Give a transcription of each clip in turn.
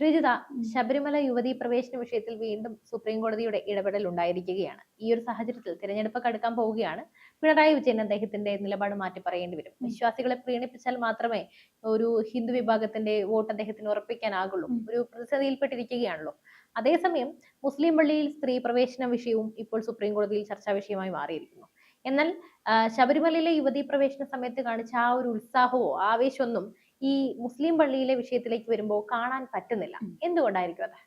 ശ്രീജിത ശബരിമല യുവതീ പ്രവേശന വിഷയത്തിൽ വീണ്ടും സുപ്രീം കോടതിയുടെ ഇടപെടൽ ഉണ്ടായിരിക്കുകയാണ്. ഈ ഒരു സാഹചര്യത്തിൽ തിരഞ്ഞെടുപ്പ് കടുക്കാൻ പോവുകയാണ്. പിണറായി വിജയൻ അദ്ദേഹത്തിന്റെ നിലപാട് മാറ്റി പറയേണ്ടി വരും. വിശ്വാസികളെ പ്രീണിപ്പിച്ചാൽ മാത്രമേ ഒരു ഹിന്ദു വിഭാഗത്തിന്റെ വോട്ട് അദ്ദേഹത്തിന് ഉറപ്പിക്കാനാകുള്ളൂ. ഒരു പ്രതിസന്ധിയിൽപ്പെട്ടിരിക്കുകയാണല്ലോ. അതേസമയം മുസ്ലിം പള്ളിയിൽ സ്ത്രീ പ്രവേശന വിഷയവും ഇപ്പോൾ സുപ്രീം കോടതിയിൽ ചർച്ചാ വിഷയമായി മാറിയിരിക്കുന്നു. എന്നാൽ ശബരിമലയിലെ യുവതീ പ്രവേശന സമയത്ത് കാണിച്ച ആ ഒരു ഉത്സാഹമോ ആവേശമൊന്നും ഈ മുസ്ലിം പള്ളിയിലെ വിഷയത്തിലേക്ക് വരുമ്പോൾ കാണാൻ പറ്റുന്നില്ല. എന്തുകൊണ്ടായിരിക്കും അത്?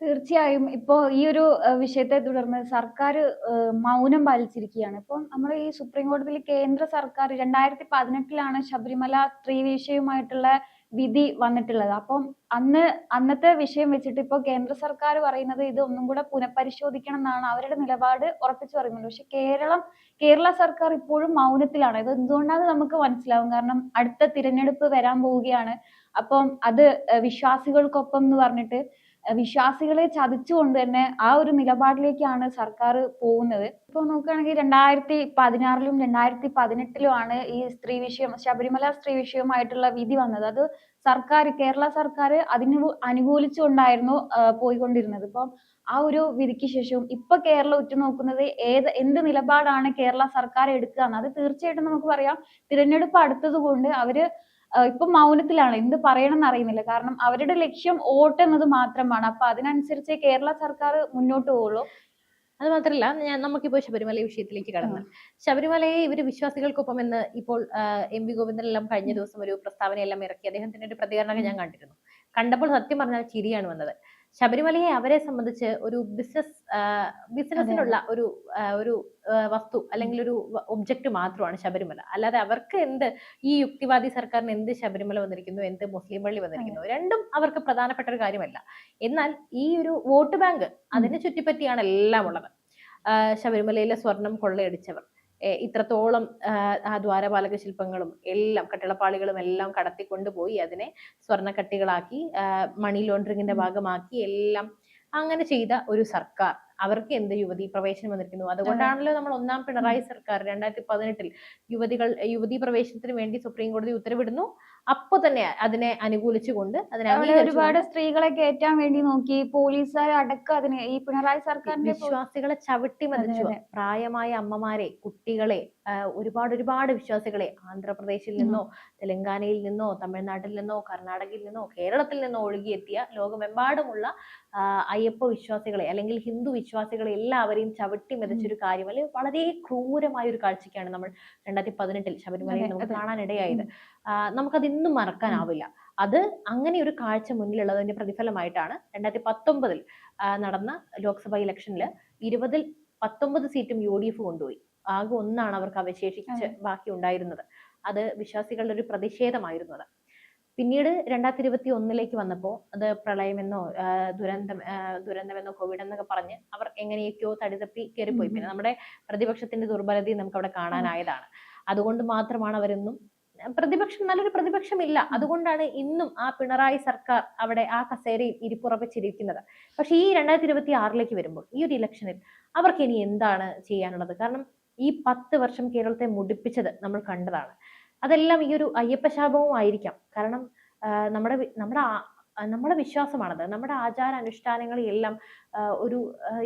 തീർച്ചയായും. ഇപ്പോൾ ഈ ഒരു വിഷയത്തെ തുടർന്ന് സർക്കാർ മൗനം പാലിച്ചിരിക്കുകയാണ്. ഇപ്പോൾ നമ്മൾ ഈ സുപ്രീം കോടതിയിൽ കേന്ദ്ര സർക്കാർ രണ്ടായിരത്തി പതിനെട്ടിലാണ് ശബരിമല സ്ത്രീ വിഷയവുമായിട്ടുള്ള വിധി വന്നിട്ടുള്ളത്. അപ്പം അന്ന് അന്നത്തെ വിഷയം വെച്ചിട്ട് ഇപ്പോൾ കേന്ദ്ര സർക്കാർ പറയുന്നത് ഇത് ഒന്നും കൂടെ പുനഃപരിശോധിക്കണം എന്നാണ് അവരുടെ നിലപാട് ഉറപ്പിച്ചു പറയുന്നത് പക്ഷെ കേരളം കേരള സർക്കാർ ഇപ്പോഴും മൗനത്തിലാണ്. ഇത് കൊണ്ടാണ് നമുക്ക് മനസ്സിലാവും? കാരണം അടുത്ത തിരഞ്ഞെടുപ്പ് വരാൻ പോവുകയാണ്. അപ്പം അത് വിശ്വാസികൾക്കൊപ്പം എന്ന് പറഞ്ഞിട്ട് വിശ്വാസികളെ ചതിച്ചുകൊണ്ട് തന്നെ ആ ഒരു നിലപാടിലേക്കാണ് സർക്കാർ പോകുന്നത്. ഇപ്പൊ നോക്കുകയാണെങ്കിൽ രണ്ടായിരത്തി പതിനാറിലും രണ്ടായിരത്തി പതിനെട്ടിലുമാണ് ഈ സ്ത്രീ വിഷയം ശബരിമല സ്ത്രീ വിഷയവുമായിട്ടുള്ള വിധി വന്നത്. അത് സർക്കാർ കേരള സർക്കാർ അതിന് അനുകൂലിച്ചുകൊണ്ടായിരുന്നു പോയിക്കൊണ്ടിരുന്നത്. ഇപ്പം ആ ഒരു വിധിക്ക് ശേഷവും ഇപ്പൊ കേരളം ഉറ്റുനോക്കുന്നത് ഏത് എന്ത് നിലപാടാണ് കേരള സർക്കാർ എടുക്കുക എന്ന് അത് തീർച്ചയായിട്ടും നമുക്ക് പറയാം. തിരഞ്ഞെടുപ്പ് അടുത്തത് കൊണ്ട് അവർ ഇപ്പൊ മൗനത്തിലാണ്. എന്ത് പറയണം എന്ന് അറിയുന്നില്ല. കാരണം അവരുടെ ലക്ഷ്യം വോട്ട് എന്നത് മാത്രമാണ്. അപ്പൊ അതിനനുസരിച്ച് കേരള സർക്കാർ മുന്നോട്ട് പോവുള്ളൂ അത് മാത്രമല്ല ഞാൻ നമുക്കിപ്പോൾ ശബരിമല വിഷയത്തിലേക്ക് കടന്നാൽ ശബരിമലയെ ഇവർ വിശ്വാസികൾക്കൊപ്പം എന്ന് ഇപ്പോൾ എം വി ഗോവിന്ദനെല്ലാം കഴിഞ്ഞ ദിവസം ഒരു പ്രസ്താവനയെല്ലാം ഇറക്കി. അദ്ദേഹത്തിന്റെ ഒരു പ്രതികരണമൊക്കെ ഞാൻ കണ്ടിരുന്നു. കണ്ടപ്പോൾ സത്യം പറഞ്ഞാൽ ചിരിയാണ് വന്നത്. ശബരിമലയെ അവരെ സംബന്ധിച്ച് ഒരു ബിസിനസ് ബിസിനസ്സിനുള്ള ഒരു ഒരു വസ്തു അല്ലെങ്കിൽ ഒരു ഒബ്ജക്റ്റ് മാത്രമാണ് ശബരിമല. അല്ലാതെ അവർക്ക് എന്ത് ഈ യുക്തിവാദി സർക്കാരിന് എന്ത് ശബരിമല വന്നിരിക്കുന്നു എന്ത് മുസ്ലിം പള്ളി വന്നിരിക്കുന്നു രണ്ടും അവർക്ക് പ്രധാനപ്പെട്ട ഒരു കാര്യമല്ല. എന്നാൽ ഈ ഒരു വോട്ട് ബാങ്ക് അതിനെ ചുറ്റിപ്പറ്റിയാണ് എല്ലാം ഉള്ളത്. ശബരിമലയിലെ സ്വർണം കൊള്ളയടിച്ചവർ. ഇത്രത്തോളം ആ, ദ്വാരപാലക ശില്പങ്ങളും എല്ലാം കട്ടിളപ്പാളികളും എല്ലാം കടത്തിക്കൊണ്ടുപോയി അതിനെ സ്വർണക്കട്ടികളാക്കി മണി ലോണ്ടറിങ്ങിന്റെ ഭാഗമാക്കി എല്ലാം അങ്ങനെ ചെയ്ത ഒരു സർക്കാർ. അവർക്ക് എന്ത് യുവതി പ്രവേശനം വന്നിരിക്കുന്നു? അതുകൊണ്ടാണല്ലോ നമ്മൾ ഒന്നാം പിണറായി സർക്കാർ രണ്ടായിരത്തി പതിനെട്ടിൽ യുവതികൾ യുവതി പ്രവേശനത്തിന് വേണ്ടി സുപ്രീം കോടതി ഉത്തരവിടുന്നു. അപ്പൊ തന്നെ അതിനെ അനുകൂലിച്ചുകൊണ്ട് അതിനെ ഒരുപാട് സ്ത്രീകളെ കയറ്റാൻ വേണ്ടി നോക്കി പോലീസുകാർ അടക്കം അതിനെ ഈ പിണറായി സർക്കാരിന്റെ വിശ്വാസികളെ ചവിട്ടി മതിച്ചു. പ്രായമായ അമ്മമാരെ കുട്ടികളെ ഒരുപാട് ഒരുപാട് വിശ്വാസികളെ ആന്ധ്രാപ്രദേശിൽ നിന്നോ തെലങ്കാനയിൽ നിന്നോ തമിഴ്നാട്ടിൽ നിന്നോ കർണാടകയിൽ നിന്നോ കേരളത്തിൽ നിന്നോ ഒഴുകിയെത്തിയ ലോകമെമ്പാടുമുള്ള അയ്യപ്പ വിശ്വാസികളെ അല്ലെങ്കിൽ ഹിന്ദു വിശ്വാസികളെ എല്ലാവരെയും ചവിട്ടി മെതിച്ചൊരു കാര്യം. അല്ലെങ്കിൽ വളരെ ക്രൂരമായ ഒരു കാഴ്ചയ്ക്കാണ് നമ്മൾ രണ്ടായിരത്തി പതിനെട്ടിൽ ശബരിമലയിൽ നമുക്ക്. കാണാനിടയായത്. ആ, നമുക്കത് ഇന്നും മറക്കാനാവില്ല അത് അങ്ങനെ ഒരു കാഴ്ച മുന്നിലുള്ളതിന്റെ പ്രതിഫലമായിട്ടാണ് രണ്ടായിരത്തി പത്തൊമ്പതിൽ നടന്ന ലോക്സഭ ഇലക്ഷനിൽ ഇരുപതിൽ പത്തൊമ്പത് സീറ്റും യു ഡി എഫ് കൊണ്ടുപോയി. ആകെ ഒന്നാണ് അവർക്ക് അവശേഷിച്ച് ബാക്കി ഉണ്ടായിരുന്നത്. അത് വിശ്വാസികളുടെ ഒരു പ്രതിഷേധമായിരുന്നു അത് പിന്നീട് രണ്ടായിരത്തി ഇരുപത്തി ഒന്നിലേക്ക് വന്നപ്പോൾ അത് പ്രളയമെന്നോ ദുരന്തം ദുരന്തമെന്നോ കോവിഡ് എന്നൊക്കെ പറഞ്ഞ് അവർ എങ്ങനെയൊക്കെയോ തടിതപ്പി കയറിപ്പോയി പിന്നെ നമ്മുടെ പ്രതിപക്ഷത്തിന്റെ ദുർബലതയും നമുക്ക് അവിടെ കാണാനായതാണ്. അതുകൊണ്ട് മാത്രമാണ് അവരെന്നും പ്രതിപക്ഷം നല്ലൊരു പ്രതിപക്ഷമില്ല. അതുകൊണ്ടാണ് ഇന്നും ആ പിണറായി സർക്കാർ അവിടെ ആ കസേരയിൽ ഇരിപ്പുറപ്പിച്ചിരിക്കുന്നത്. പക്ഷെ ഈ രണ്ടായിരത്തി ഇരുപത്തി ആറിലേക്ക് വരുമ്പോൾ ഈ ഒരു ഇലക്ഷനിൽ അവർക്ക് ഇനി എന്താണ് ചെയ്യാനുള്ളത്? കാരണം ഈ പത്ത് വർഷം കേരളത്തെ മുടിപ്പിച്ചത് നമ്മൾ കണ്ടതാണ്. അതെല്ലാം ഈ ഒരു അയ്യപ്പശാപവും ആയിരിക്കാം. കാരണം നമ്മുടെ നമ്മുടെ നമ്മുടെ വിശ്വാസമാണത്. നമ്മുടെ ആചാര അനുഷ്ഠാനങ്ങളെല്ലാം ഒരു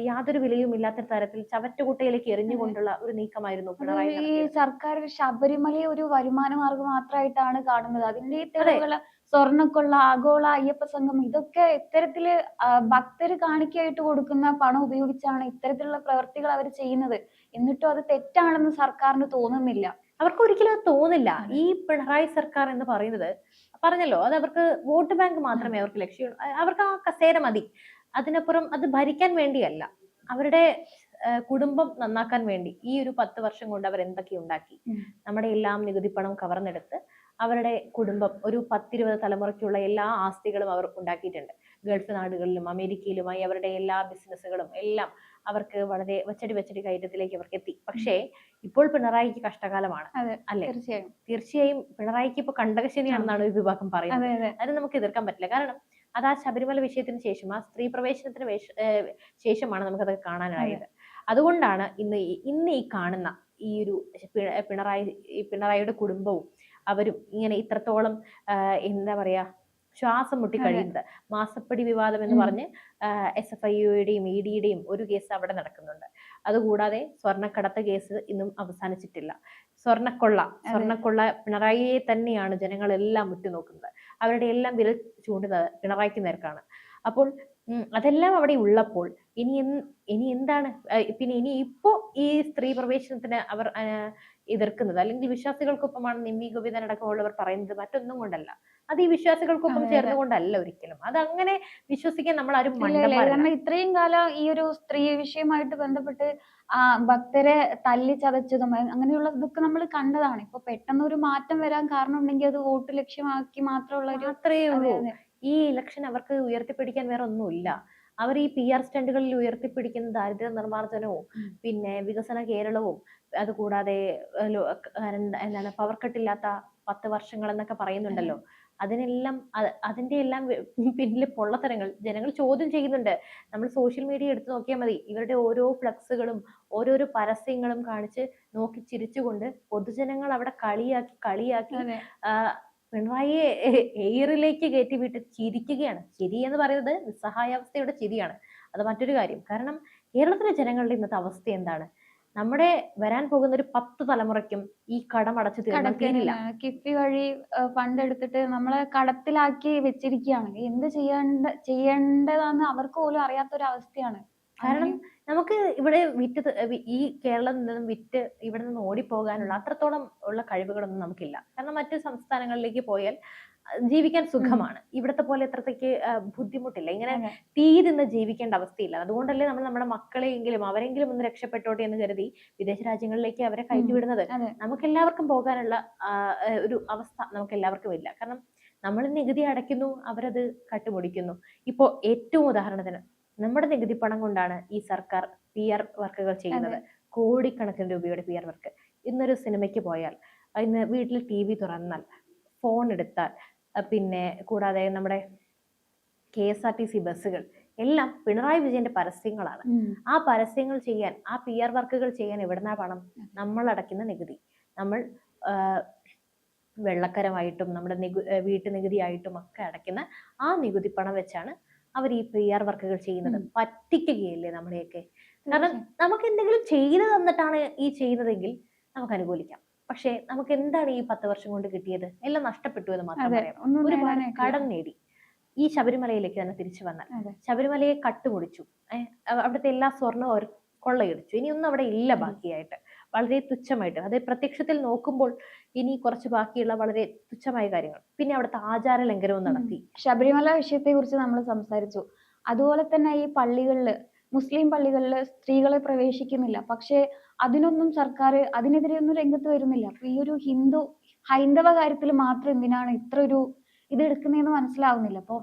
യാതൊരു വിലയും ഇല്ലാത്ത തരത്തിൽ ചവറ്റുകുട്ടയിലേക്ക് എറിഞ്ഞുകൊണ്ടുള്ള ഒരു നീക്കമായിരുന്നു പിണറായി ഈ. സർക്കാർ ശബരിമലയെ ഒരു വരുമാന മാർഗം മാത്രമായിട്ടാണ് കാണുന്നത്. അതിന്റെ തെളിവുകൾ സ്വർണക്കൊള്ള ആഗോള അയ്യപ്പ സംഘം ഇതൊക്കെ ഇത്തരത്തിൽ ഭക്തര് കാണിക്കയായിട്ട് കൊടുക്കുന്ന പണം ഉപയോഗിച്ചാണ് ഇത്തരത്തിലുള്ള പ്രവർത്തികൾ അവർ ചെയ്യുന്നത്. എന്നിട്ടും അത് തെറ്റാണെന്ന് സർക്കാരിന് തോന്നുന്നില്ല. അവർക്ക് ഒരിക്കലും അത് തോന്നില്ല. ഈ പിണറായി സർക്കാർ എന്ന് പറയുന്നത് പറഞ്ഞല്ലോ അത് അവർക്ക് വോട്ട് ബാങ്ക് മാത്രമേ അവർക്ക് ലക്ഷ്യമുള്ളൂ അവർക്ക് ആ കസേര മതി. അതിനപ്പുറം അത് ഭരിക്കാൻ വേണ്ടിയല്ല. അവരുടെ കുടുംബം നന്നാക്കാൻ വേണ്ടി ഈ ഒരു പത്ത് വർഷം കൊണ്ട് അവർ എന്തൊക്കെ ഉണ്ടാക്കി. നമ്മുടെ എല്ലാം നികുതി പണം കവർന്നെടുത്ത് അവരുടെ കുടുംബം ഒരു പത്തിരുപത് തലമുറയ്ക്കുള്ള എല്ലാ ആസ്തികളും അവർ ഉണ്ടാക്കിയിട്ടുണ്ട്. ഗൾഫ് നാടുകളിലും അമേരിക്കയിലുമായി അവരുടെ എല്ലാ ബിസിനസ്സുകളും എല്ലാം അവർക്ക് വളരെ വച്ചടി വച്ചടി കയറ്റത്തിലേക്ക് അവർക്ക് എത്തി. പക്ഷേ ഇപ്പോൾ പിണറായിക്ക് കഷ്ടകാലമാണ് അല്ലെ? തീർച്ചയായും. തീർച്ചയായും പിണറായിക്ക് ഇപ്പൊ കണ്ടകശനിയാണെന്നാണ് ഒരു വിഭാഗം പറയുന്നത്. അതെ നമുക്ക് എതിർക്കാൻ പറ്റില്ല. കാരണം അത് ആ ശബരിമല വിഷയത്തിന് ശേഷം ആ സ്ത്രീ പ്രവേശനത്തിന് ശേഷമാണ് നമുക്കത് കാണാനായത്. അതുകൊണ്ടാണ് ഇന്ന് ഇന്ന് ഈ കാണുന്ന ഈ ഒരു പിണറായി പിണറായിയുടെ കുടുംബവും അവരും ഇങ്ങനെ ഇത്രത്തോളം എന്താ പറയാ ശ്വാസം മുട്ടി കഴിയുന്നത്. മാസപ്പടി വിവാദം എന്ന്. പറഞ്ഞ് എസ് എഫ് ഐയുടെയും ഇ ഡിയുടെയും ഒരു കേസ് അവിടെ നടക്കുന്നുണ്ട്. അതുകൂടാതെ സ്വർണക്കടത്ത് കേസ് ഇന്നും അവസാനിച്ചിട്ടില്ല. സ്വർണക്കൊള്ള സ്വർണക്കൊള്ള പിണറായിയെ തന്നെയാണ് ജനങ്ങളെല്ലാം ഉറ്റുനോക്കുന്നത്. അവരുടെ എല്ലാം വിരൽ ചൂണ്ടുന്നത് പിണറായിക്ക് നേർക്കാണ്. അപ്പോൾ അതെല്ലാം അവിടെ ഉള്ളപ്പോൾ ഇനി എന്ത് ഇനി എന്താണ് പിന്നെ ഇനി ഇപ്പോ ഈ സ്ത്രീ പ്രവേശനത്തിന് അവർ എതിർക്കുന്നത് അല്ലെങ്കിൽ വിശ്വാസികൾക്കൊപ്പമാണ് നിമ്മി ഗോപിതൻ അടക്കമുള്ളവർ പറയുന്നത് മറ്റൊന്നും കൊണ്ടല്ല. അത് ഈ വിശ്വാസികൾക്കൊപ്പം. ചേർന്നുകൊണ്ടല്ല ഒരിക്കലും. അത് അങ്ങനെ വിശ്വസിക്കാൻ നമ്മൾ ആരും കാരണം ഇത്രയും കാലം ഈ ഒരു സ്ത്രീ വിഷയമായിട്ട് ബന്ധപ്പെട്ട് ആ ഭക്തരെ തല്ലി ചതച്ചതും അങ്ങനെയുള്ള ഇതൊക്കെ നമ്മൾ കണ്ടതാണ്. ഇപ്പൊ പെട്ടെന്ന് ഒരു മാറ്റം വരാൻ കാരണം ഉണ്ടെങ്കിൽ അത് വോട്ട് ലക്ഷ്യമാക്കി മാത്രമുള്ള ഒരു ഈ ഇലക്ഷൻ അവർക്ക് ഉയർത്തിപ്പിടിക്കാൻ വേറെ ഒന്നുമില്ല. അവർ ഈ പി ആർ സ്റ്റണ്ടുകളിൽ ഉയർത്തിപ്പിടിക്കുന്ന ദാരിദ്ര്യ നിർമ്മാർജനവും. പിന്നെ വികസന കേരളവും അതുകൂടാതെ എന്താണ് പവർ കട്ടില്ലാത്ത പത്ത് വർഷങ്ങൾ എന്നൊക്കെ പറയുന്നുണ്ടല്ലോ. അതിനെല്ലാം അതിന്റെ എല്ലാം പിന്നിൽ പൊള്ളത്തരങ്ങൾ. ജനങ്ങൾ ചോദ്യം ചെയ്യുന്നുണ്ട്. നമ്മൾ സോഷ്യൽ മീഡിയ എടുത്തു നോക്കിയാൽ മതി. ഇവരുടെ ഓരോ ഫ്ലക്സുകളും ഓരോരോ പരസ്യങ്ങളും കാണിച്ച് നോക്കി ചിരിച്ചുകൊണ്ട് പൊതുജനങ്ങൾ അവിടെ കളിയാക്കി കളിയാക്കി പിണറായിയെ എയറിലേക്ക് കയറ്റി വിട്ട് ചിരിക്കുകയാണ്. ചിരി എന്ന് പറയുന്നത് നിസ്സഹായാവസ്ഥയുടെ ചിരിയാണ്. അത് മറ്റൊരു കാര്യം. കാരണം കേരളത്തിലെ ജനങ്ങളുടെ ഇന്നത്തെ അവസ്ഥ എന്താണ്? നമ്മുടെ വരാൻ പോകുന്ന ഒരു പത്ത് തലമുറയ്ക്കും ഈ കടം അടച്ചു തീർക്കാനില്ല കിഫ്ബി വഴി ഫണ്ട് എടുത്തിട്ട് നമ്മളെ കടത്തിലാക്കി വെച്ചിരിക്കുകയാണ് എന്ത് ചെയ്യേണ്ട ചെയ്യേണ്ടതാന്ന് അവർക്ക് പോലും അറിയാത്ത ഒരു അവസ്ഥയാണ് കാരണം നമുക്ക് ഇവിടെ വിറ്റ് ഈ കേരളത്തിൽ നിന്നും വിറ്റ് ഇവിടെ നിന്ന് ഓടിപ്പോകാനുള്ള അത്രത്തോളം ഉള്ള കഴിവുകളൊന്നും നമുക്കില്ല. കാരണം മറ്റു സംസ്ഥാനങ്ങളിലേക്ക് പോയാൽ ജീവിക്കാൻ സുഖമാണ്. ഇവിടത്തെ പോലെ എത്രത്തേക്ക് ബുദ്ധിമുട്ടില്ല. ഇങ്ങനെ തീരുന്ന ജീവിക്കേണ്ട അവസ്ഥയില്ല. അതുകൊണ്ടല്ലേ നമ്മൾ നമ്മുടെ മക്കളെയെങ്കിലും അവരെങ്കിലും ഒന്ന് രക്ഷപ്പെട്ടോട്ടെ എന്ന് കരുതി വിദേശ രാജ്യങ്ങളിലേക്ക് അവരെ കയറ്റി ഉം. വിടുന്നത് നമുക്ക് എല്ലാവർക്കും പോകാനുള്ള ഒരു അവസ്ഥ നമുക്ക് എല്ലാവർക്കും ഇല്ല. കാരണം നമ്മൾ നികുതി അടയ്ക്കുന്നു അവരത് കട്ടുമുടിക്കുന്നു ഇപ്പോ ഏറ്റവും ഉദാഹരണത്തിന് നമ്മുടെ നികുതി പണം കൊണ്ടാണ് ഈ സർക്കാർ പി ആർ വർക്കുകൾ ചെയ്യുന്നത്. കോടിക്കണക്കിന് രൂപയുടെ പി ആർ വർക്ക്. ഇന്നൊരു സിനിമയ്ക്ക് പോയാൽ ഇന്ന് വീട്ടിൽ ടി വി തുറന്നാൽ ഫോൺ എടുത്താൽ പിന്നെ കൂടാതെ നമ്മുടെ K S R T C ബസ്സുകൾ എല്ലാം പിണറായി വിജയന്റെ പരസ്യങ്ങളാണ്. ആ പരസ്യങ്ങൾ ചെയ്യാൻ ആ പി ആർ വർക്കുകൾ ചെയ്യാൻ എവിടുന്നാ പണം? നമ്മൾ അടയ്ക്കുന്ന നികുതി. നമ്മൾ വെള്ളക്കരമായിട്ടും നമ്മുടെ നികു വീട്ടു നികുതിയായിട്ടും ഒക്കെ അടയ്ക്കുന്ന ആ നികുതി പണം വെച്ചാണ് അവർ ഈ പി ആർ വർക്കുകൾ ചെയ്യുന്നത്. പറ്റിക്കുകയല്ലേ നമ്മളെയൊക്കെ? കാരണം നമുക്ക് എന്തെങ്കിലും ചെയ്തു തന്നിട്ടാണ് ഈ ചെയ്യുന്നതെങ്കിൽ നമുക്ക് അനുകൂലിക്കാം പക്ഷേ നമുക്ക് എന്താണ് ഈ പത്ത് വർഷം കൊണ്ട് കിട്ടിയത്? എല്ലാം നഷ്ടപ്പെട്ടു എന്ന് മാത്രം പറയാം. ഒരുപാട് കടം നേടി. ഈ ശബരിമലയിലേക്ക് തന്നെ തിരിച്ചു വന്നാൽ. ശബരിമലയെ കട്ടുമുടിച്ചു അവിടുത്തെ എല്ലാ സ്വർണവും അവർ കൊള്ളയടിച്ചു. ഇനിയൊന്നും അവിടെ ഇല്ല ബാക്കിയായിട്ട്. വളരെ തുച്ഛമായിട്ട് അത് പ്രത്യക്ഷത്തിൽ നോക്കുമ്പോൾ ഇനി കുറച്ച് ബാക്കിയുള്ള വളരെ തുച്ഛമായ കാര്യങ്ങൾ. പിന്നെ അവിടുത്തെ ആചാര ലംഘനവും നടത്തി. ശബരിമല വിഷയത്തെ കുറിച്ച് നമ്മൾ സംസാരിച്ചു. അതുപോലെ തന്നെ ഈ പള്ളികളിൽ മുസ്ലിം പള്ളികളിൽ സ്ത്രീകളെ പ്രവേശിക്കുന്നില്ല. പക്ഷേ അതിനൊന്നും സർക്കാർ അതിനെതിരെ ഒന്നും രംഗത്ത് വരുന്നില്ല. അപ്പൊ ഈ ഒരു ഹിന്ദു ഹൈന്ദവ കാര്യത്തിൽ മാത്രം എന്തിനാണ് ഇത്ര ഒരു ഇത് എടുക്കുന്നതെന്ന് മനസ്സിലാവുന്നില്ല. അപ്പോൾ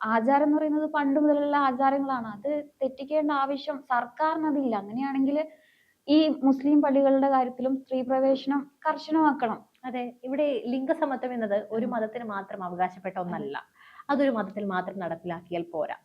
ആചാരം എന്ന് പറയുന്നത് പണ്ട് മുതലുള്ള ആചാരങ്ങളാണ്. അത് തെറ്റിക്കേണ്ട ആവശ്യം സർക്കാരിന് അതില്ല അങ്ങനെയാണെങ്കിൽ ഈ മുസ്ലിം പള്ളികളുടെ കാര്യത്തിലും സ്ത്രീ പ്രവേശനം കർശനമാക്കണം. അതെ ഇവിടെ ലിംഗസമത്വം എന്നത് ഒരു മതത്തിന് മാത്രം അവകാശപ്പെട്ട ഒന്നല്ല. അതൊരു മതത്തിൽ മാത്രം നടപ്പിലാക്കിയാൽ പോരാ.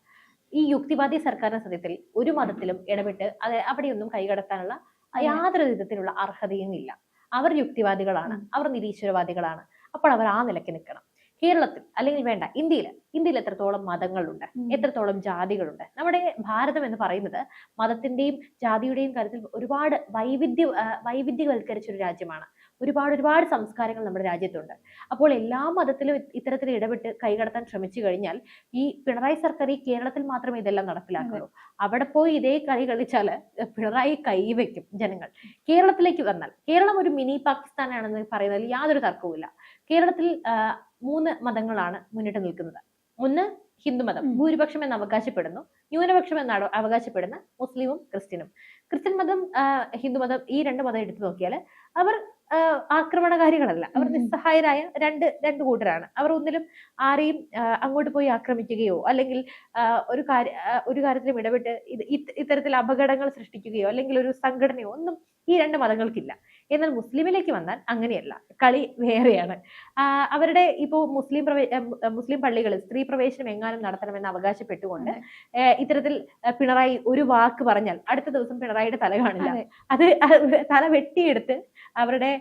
ഈ യുക്തിവാദി സർക്കാരിന്റെ സത്യത്തിൽ ഒരു മതത്തിലും ഇടപെട്ട് അത് അവിടെയൊന്നും കൈകടത്താനുള്ള. യാതൊരു വിധത്തിലുള്ള അർഹതയും ഇല്ല. അവർ യുക്തിവാദികളാണ്. അവർ നിരീശ്വരവാദികളാണ്. അപ്പോൾ അവർ ആ നിലയ്ക്ക് നിൽക്കണം. കേരളത്തിൽ അല്ലെങ്കിൽ വേണ്ട ഇന്ത്യയിൽ. ഇന്ത്യയിൽ എത്രത്തോളം മതങ്ങളുണ്ട്. എത്രത്തോളം ജാതികളുണ്ട്. നമ്മുടെ ഭാരതം എന്ന് പറയുന്നത് മതത്തിന്റെയും ജാതിയുടെയും കാര്യത്തിൽ ഒരുപാട് വൈവിധ്യ വൈവിധ്യവൽക്കരിച്ച ഒരു രാജ്യമാണ്. ഒരുപാട് ഒരുപാട് സംസ്കാരങ്ങൾ നമ്മുടെ രാജ്യത്തുണ്ട്. അപ്പോൾ എല്ലാ മതത്തിലും ഇത് ഇത്തരത്തിൽ ഇടപെട്ട് കൈകടത്താൻ ശ്രമിച്ചു കഴിഞ്ഞാൽ ഈ പിണറായി സർക്കാർ ഈ കേരളത്തിൽ മാത്രമേ ഇതെല്ലാം നടപ്പിലാക്കുള്ളൂ. അവിടെ പോയി ഇതേ കളി കളിച്ചാൽ പിണറായി കൈവയ്ക്കും ജനങ്ങൾ. കേരളത്തിലേക്ക് വന്നാൽ കേരളം ഒരു മിനി പാകിസ്ഥാനാണെന്ന് പറയുന്നതിൽ യാതൊരു തർക്കവുമില്ല. കേരളത്തിൽ മൂന്ന് മതങ്ങളാണ് മുന്നിട്ട് നിൽക്കുന്നത്. ഒന്ന് ഹിന്ദുമതം. ഭൂരിപക്ഷം എന്ന് അവകാശപ്പെടുന്നു. ന്യൂനപക്ഷം എന്നാണ് അവകാശപ്പെടുന്ന മുസ്ലിമും ക്രിസ്ത്യനും. ക്രിസ്ത്യൻ മതം ഹിന്ദുമതം ഈ രണ്ട് മതം എടുത്തു നോക്കിയാൽ അവർ ആക്രമണകാരികളല്ല. അവർ. നിസ്സഹായരായ രണ്ട് രണ്ട് കൂട്ടരാണ്. അവർ ഒന്നിലും ആരെയും അങ്ങോട്ട് പോയി ആക്രമിക്കുകയോ അല്ലെങ്കിൽ ഒരു കാര്യ ഒരു കാര്യത്തിലും ഇടപെട്ട് ഇത് ഇത്തരത്തിൽ അപകടങ്ങൾ സൃഷ്ടിക്കുകയോ അല്ലെങ്കിൽ ഒരു സംഘടനയോ ഒന്നും ഈ രണ്ട് മതങ്ങൾക്കില്ല. എന്നാൽ മുസ്ലിമിലേക്ക് വന്നാൽ അങ്ങനെയല്ല. കളി വേറെയാണ്. അവരുടെ ഇപ്പോൾ മുസ്ലിം പ്രവേ മുസ്ലിം പള്ളികളിൽ സ്ത്രീ പ്രവേശനം എങ്ങാനും നടത്തണമെന്ന് അവകാശപ്പെട്ടുകൊണ്ട് ഇത്തരത്തിൽ പിണറായി ഒരു വാക്ക് പറഞ്ഞാൽ അടുത്ത ദിവസം പിണറായിയുടെ തല കാണില്ല. അത്. തല വെട്ടിയെടുത്ത് അവരുടെ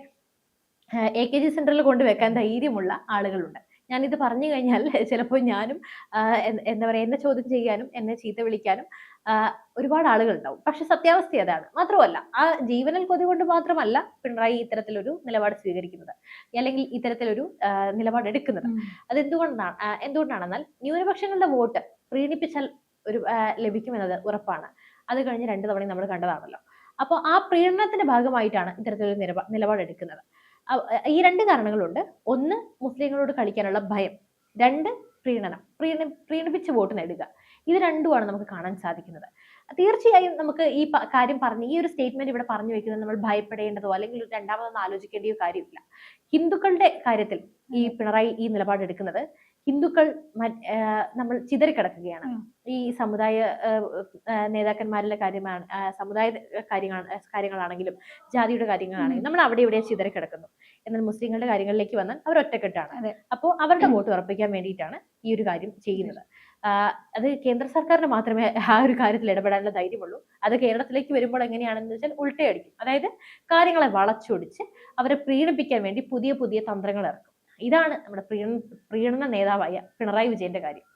എ കെ ജി സെന്ററിൽ കൊണ്ടുവെക്കാൻ ധൈര്യമുള്ള ആളുകളുണ്ട്. ഞാനിത് പറഞ്ഞു കഴിഞ്ഞാൽ ചിലപ്പോൾ ഞാനും എന്ത് പറയുക എന്നെ ചോദ്യം ചെയ്യാനും എന്നെ ചീത്ത വിളിക്കാനും ഒരുപാട് ആളുകൾ ഉണ്ടാവും പക്ഷെ സത്യാവസ്ഥ അതാണ് മാത്രമല്ല ആ ജീവനൽ കൊതി കൊണ്ട് മാത്രമല്ല പിണറായി ഇത്തരത്തിലൊരു നിലപാട് സ്വീകരിക്കുന്നത്. അല്ലെങ്കിൽ ഇത്തരത്തിലൊരു നിലപാട് എടുക്കുന്നത്. ഉം. അത് എന്തുകൊണ്ടാണ് ആ, എന്തുകൊണ്ടാണെന്നാൽ ന്യൂനപക്ഷങ്ങളുടെ വോട്ട് പ്രീണിപ്പിച്ചാൽ ഒരു ലഭിക്കുമെന്നത് ഉറപ്പാണ്. അത് കഴിഞ്ഞ് രണ്ടു തവണ നമ്മൾ കണ്ടതാണല്ലോ. അപ്പോൾ ആ പ്രീണനത്തിന്റെ ഭാഗമായിട്ടാണ് ഇത്തരത്തിലൊരു നിലപാ നിലപാടെടുക്കുന്നത്. ഈ രണ്ട് കാരണങ്ങളുണ്ട്. ഒന്ന് മുസ്ലിങ്ങളോട് കളിക്കാനുള്ള ഭയം. രണ്ട് പ്രീണനം. പ്രീണ പ്രീണിപ്പിച്ച് വോട്ട് നേടുക. ഇത് രണ്ടുമാണ് നമുക്ക് കാണാൻ സാധിക്കുന്നത്. തീർച്ചയായും നമുക്ക് ഈ കാര്യം പറഞ്ഞ് ഈ ഒരു സ്റ്റേറ്റ്മെന്റ് ഇവിടെ പറഞ്ഞു വെക്കുന്നത് നമ്മൾ ഭയപ്പെടേണ്ടതോ അല്ലെങ്കിൽ രണ്ടാമതൊന്നും ആലോചിക്കേണ്ടയോ കാര്യമില്ല. ഹിന്ദുക്കളുടെ കാര്യത്തിൽ ഈ പിണറായി ഈ നിലപാടെടുക്കുന്നത് ഹിന്ദുക്കൾ നമ്മൾ ചിതറിക്കിടക്കുകയാണ്. ഈ സമുദായ നേതാക്കന്മാരുടെ കാര്യമാണ് സമുദായ കാര്യങ്ങൾ കാര്യങ്ങളാണെങ്കിലും ജാതിയുടെ കാര്യങ്ങളാണെങ്കിലും നമ്മൾ അവിടെ ഇവിടെ ചിതറിക്കിടക്കുന്നു. എന്നാൽ മുസ്ലിങ്ങളുടെ കാര്യങ്ങളിലേക്ക് വന്നാൽ അവർ ഒറ്റക്കെട്ടാണ്. അപ്പോൾ അവരുടെ വോട്ട് ഉറപ്പിക്കാൻ വേണ്ടിയിട്ടാണ് ഈ ഒരു കാര്യം ചെയ്യുന്നത്. അത് കേന്ദ്ര സർക്കാരിന് മാത്രമേ ആ ഒരു കാര്യത്തിൽ ഇടപെടാനുള്ള ധൈര്യമുള്ളൂ. അത് കേരളത്തിലേക്ക് വരുമ്പോൾ എങ്ങനെയാണെന്ന് വെച്ചാൽ ഉൾട്ടയടിക്കും. അതായത് കാര്യങ്ങളെ വളച്ചൊടിച്ച് അവരെ പ്രീണിപ്പിക്കാൻ വേണ്ടി പുതിയ പുതിയ തന്ത്രങ്ങൾ ഇറക്കും. ഇതാണ് നമ്മുടെ പ്രീണ പ്രീണന നേതാവായ പിണറായി വിജയന്റെ കാര്യം.